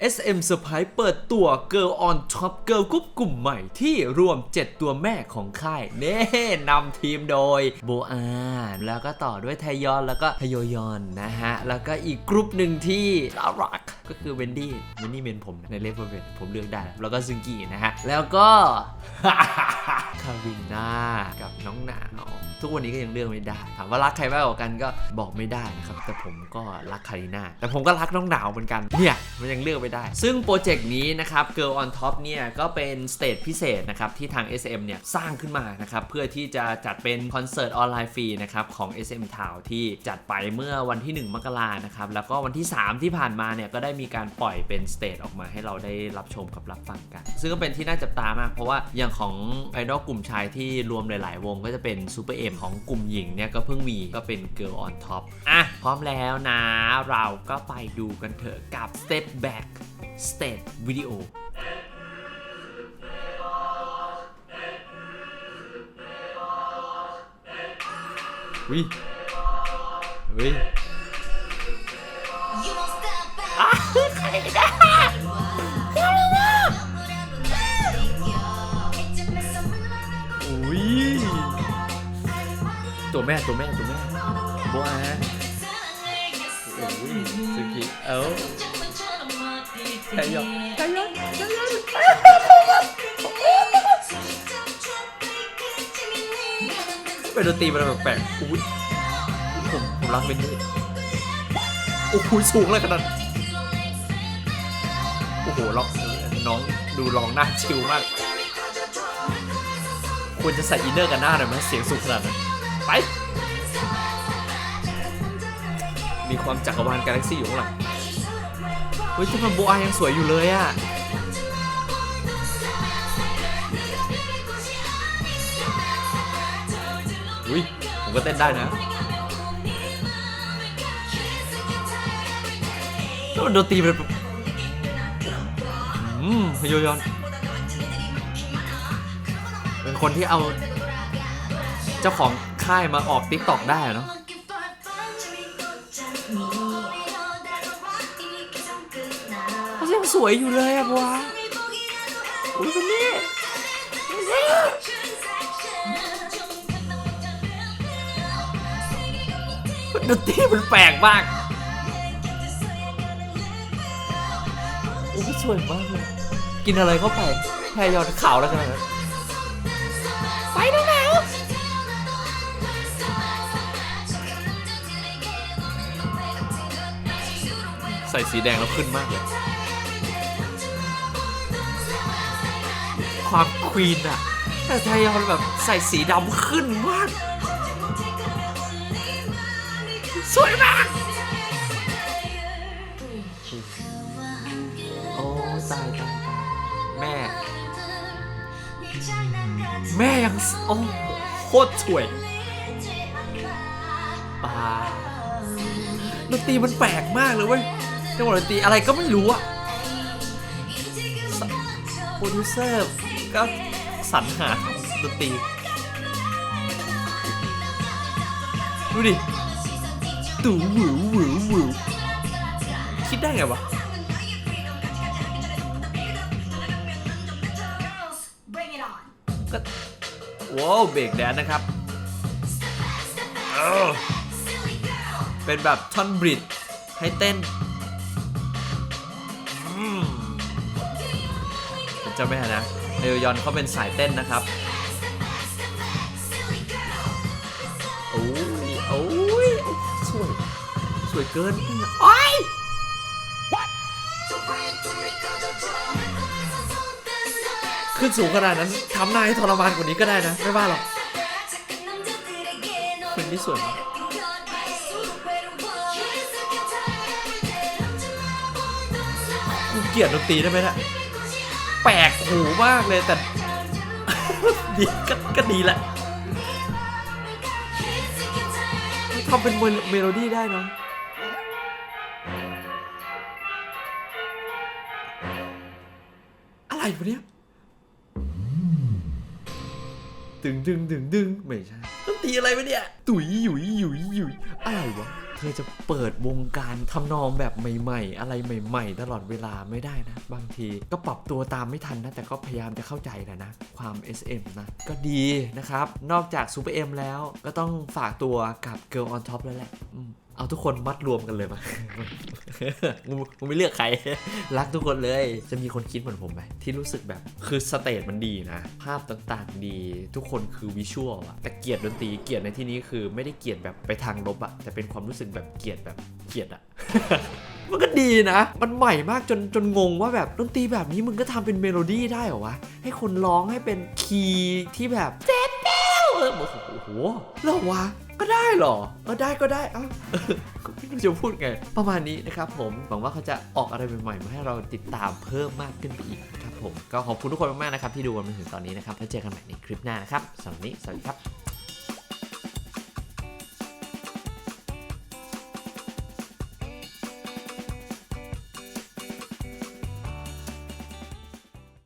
SM Surprise เปิดตัว Girl on Top Girl กรุ๊ปกลุ่มใหม่ที่รวม 7 ตัวแม่ของค่าย เน่นำทีมโดยโบอาแล้วก็ต่อด้วยไทยอนแล้วก็ทยอยอนนะฮะ แล้วก็อีกกรุ๊ปหนึ่งที่น่ารัก ก็คือเวนดี้เวนดี้เมนผมนะในเลฟเวอร์เวนผมเลือกได้ แล้วก็ซึงกี้นะฮะ แล้วก็คาริน่ากับน้องหนาว ทุกวันนี้ก็ยังเลือกไม่ได้ ถามว่ารักใครมากกว่ากันก็บอกไม่ได้นะครับ แต่ผมก็รักคาริน่าแต่ผมก็รักน้องหนาวเหมือนกัน เนี่ย มันยังเลือกไม่ได้ ซึ่งโปรเจกต์นี้นะครับ Girl on Top เนี่ย ก็เป็นสเตจพิเศษนะครับ ที่ทาง SM เนี่ย สร้างขึ้นมานะครับ เพื่อที่จะจัดเป็นคอนเสิร์ตออนไลน์ฟรีนะครับ ของ SM Town ที่จัดไปเมื่อวันที่ 1 มกรานะครับแล้วก็วันที่ 3 ที่ผ่านมาเนี่ยก็ได้มีการปล่อยเป็นสเตจออกมาให้เราได้รับชมกับรับฟังกัน ซึ่งก็เป็นที่น่าจับตามาก เพราะว่าอย่างของไอดอลกลุ่มชายที่รวมหลาย ๆ วงก็จะเป็นซูเปอร์เอ็มของกลุ่มหญิงเนี่ยก็เพิ่งมีก็เป็น Girl on Top อะพร้อมแล้วนะ เราก็ไปดูกันเถอะกับ Step Back State Video วิวิ อุ้ยตัวแม่ตัวแม่ตัวแม่บอาโอ้ยสุกิเอ้าไทยอนไทยอนไทยอนเป็นดนตรีมันแปลกๆอุ้ยผมผมรักเป็นด้วยโอ้โหสูงเลยขนาด โอ้โหล็อกน้องดูลองหน้าชิลมาก ควรจะใส่อินเนอร์กันหน้าหน่อยไหมเสียงสูงขนาดนั้นไป มีความจักรวาลกาแล็กซี่อยู่ข้างหลังเฮ้ยที่มันโบอายังสวยอยู่เลยอะอุ้ยผมก็เต้นได้นะแล้วมันดนตรีมันแบบ อืมพยอยน เป็นคนที่เอาเจ้าของค่ายมาออกติ๊กตอกได้เนาะเขายังสวยอยู่เลยอะบัวอุ้ยคนนี้ดนตรีมันแปลกมาก โอ้ยสวยมากเลย กินอะไรเข้าไปแพรยอนขาวแล้วกันนะไปดูหนาวใส่สีแดงแล้วขึ้นมากเลย ความควีนอะแต่ไทยอนแบบใส่สีดำขึ้นมาก สวยมาก โอ้ ตายตาย แม่ยังโอ้โคตรสวยปาดนตรีมันแปลกมากเลยเว้ยจังหวะดนตรีอะไรก็ไม่รู้อะโปรดิวเซอร์ก็สรรหาดนตรีดูดิตู่หวือหวือหวือคิดได้ไงวะ ก็ว้าวเบรกแดนซ์นะครับเออเป็นแบบท่อนบริดให้เต้นอืมเป็นเจ้าแม่นะเอยอนเขาเป็นสายเต้นนะครับโอ้ยโอ้ยสวย สวยเกินโอ้ ขึ้นสูงขนาดนั้นทำหน้าให้ทรมานกว่านี้ก็ได้นะ ไม่ว่าหรอกคนที่สวยมากกูเกลียดดนตรีได้ไหมนะแปลกหูมากเลยแต่ดีก็ก็ดีแหละทำเป็นมโลเมโลดี้ได้เนาะอะไรวะเนี่ย ตึงดึงดึงดึงไม่ใช่ดนตรีอะไรวะเนี่ย ตุ๋ยหยุยหยุยหยุยอะไรวะ เธอจะเปิดวงการทำนองแบบใหม่ๆ อะไรใหม่ ๆ ตลอดเวลาไม่ได้นะ บางทีก็ปรับตัวตามไม่ทันนะ แต่ก็พยายามจะเข้าใจแหละนะ ความ SM นะ ก็ดีนะครับ นอกจาก Super M แล้วก็ต้องฝากตัวกับ Girl on Top แล้วแหละอืม เอาทุกคนมัดรวมกันเลยมามึงมึงไม่เลือกใคร รักทุกคนเลย จะมีคนคิดเหมือนผมไหมที่รู้สึกแบบ คือสเตจมันดีนะ ภาพต่างๆดี ทุกคนคือวิชวลอะแต่เกลียดดนตรีเกลียดในที่นี้คือไม่ได้เกลียดแบบไปทางลบอะแต่เป็นความรู้สึกแบบเกลียดแบบเกลียดอะมันก็ดีนะ มันใหม่มากจนจนงงว่าแบบดนตรีแบบนี้มึงก็ทำเป็นเมโลดี้ได้เหรอวะ ให้คนร้องให้เป็นคีย์ที่แบบเจ็บแป้วเออโอ้โหเหรอวะ ก็ได้เหรอเออได้ก็ได้อะก็ไม่รู้จะพูดไง ประมาณนี้นะครับผม หวังว่าเขาจะออกอะไรใหม่ๆ มาให้เราติดตามเพิ่มมากขึ้นไปอีกนะครับผม ก็ขอบคุณทุกคนมากๆนะครับที่ดูกันมาถึงตอนนี้นะครับ แล้วเจอกันใหม่ในคลิปหน้านะครับสำหรับวันนี้สวัสดีครับ